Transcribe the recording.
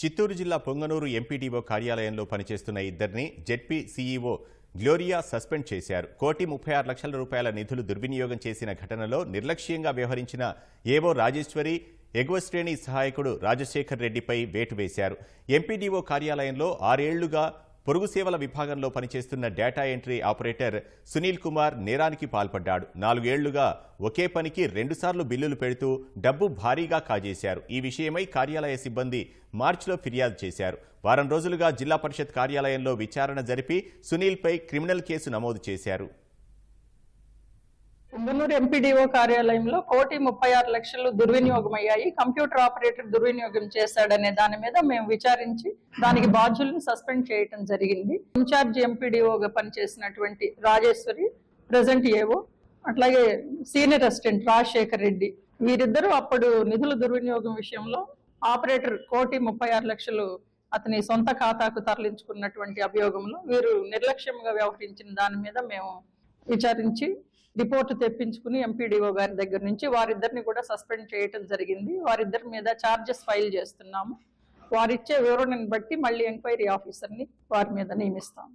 చిత్తూరు జిల్లా పొంగనూరు ఎంపీడీఓ కార్యాలయంలో పనిచేస్తున్న ఇద్దరిని జెడ్పీ సీఈఓ గ్లోరియా సస్పెండ్ చేశారు. కోటి ముప్పై ఆరు లక్షల రూపాయల నిధులు దుర్వినియోగం చేసిన ఘటనలో నిర్లక్ష్యంగా వ్యవహరించిన ఏవో రాజేశ్వరి ఎగువ శ్రేణి సహాయకుడు రాజశేఖర్ రెడ్డిపై వేటు వేశారు. ఎంపీడీఓ కార్యాలయంలో ఆరేళ్ళుగా పొరుగు సేవల విభాగంలో పనిచేస్తున్న data entry operator Sunil Kumar నేరానికి పాల్పడ్డాడు. నాలుగేళ్ళుగా ఒకే పనికి రెండుసార్లు బిల్లులు పెడుతూ డబ్బు భారీగా కాజేశారు. ఈ విషయమై కార్యాలయ సిబ్బంది మార్చిలో ఫిర్యాదు చేశారు. వారం రోజులుగా జిల్లా పరిషత్ కార్యాలయంలో విచారణ జరిపి సునీల్పై క్రిమినల్ కేసు నమోదు చేశారు. పొంగనూరు ఎంపీడీఓ కార్యాలయంలో కోటి ముప్పై ఆరు లక్షలు దుర్వినియోగం అయ్యాయి కంప్యూటర్ ఆపరేటర్ దుర్వినియోగం చేశాడనే దాని మీద మేము విచారించి దానికి బాధ్యులను సస్పెండ్ చేయటం జరిగింది. ఇన్ఛార్జ్ ఎంపీడీఓగా పనిచేసినటువంటి రాజేశ్వరి ప్రజెంట్ ఏవో అట్లాగే సీనియర్ అసిస్టెంట్ రాజశేఖర్ రెడ్డి వీరిద్దరూ అప్పుడు నిధుల దుర్వినియోగం విషయంలో ఆపరేటర్ కోటి ముప్పై ఆరు లక్షలు అతని సొంత ఖాతాకు తరలించుకున్నటువంటి అభియోగంలో వీరు నిర్లక్ష్యంగా వ్యవహరించిన దాని మీద మేము విచారించి రిపోర్ట్ తెప్పించుకుని ఎంపీడీఓ గారి దగ్గర నుంచి వారిద్దరిని కూడా సస్పెండ్ చేయటం జరిగింది. వారిద్దరి మీద ఛార్జెస్ ఫైల్ చేస్తున్నాము. వారిచ్చే వివరణను బట్టి మళ్ళీ ఎంక్వైరీ ఆఫీసర్ని వారి మీద నియమిస్తాము.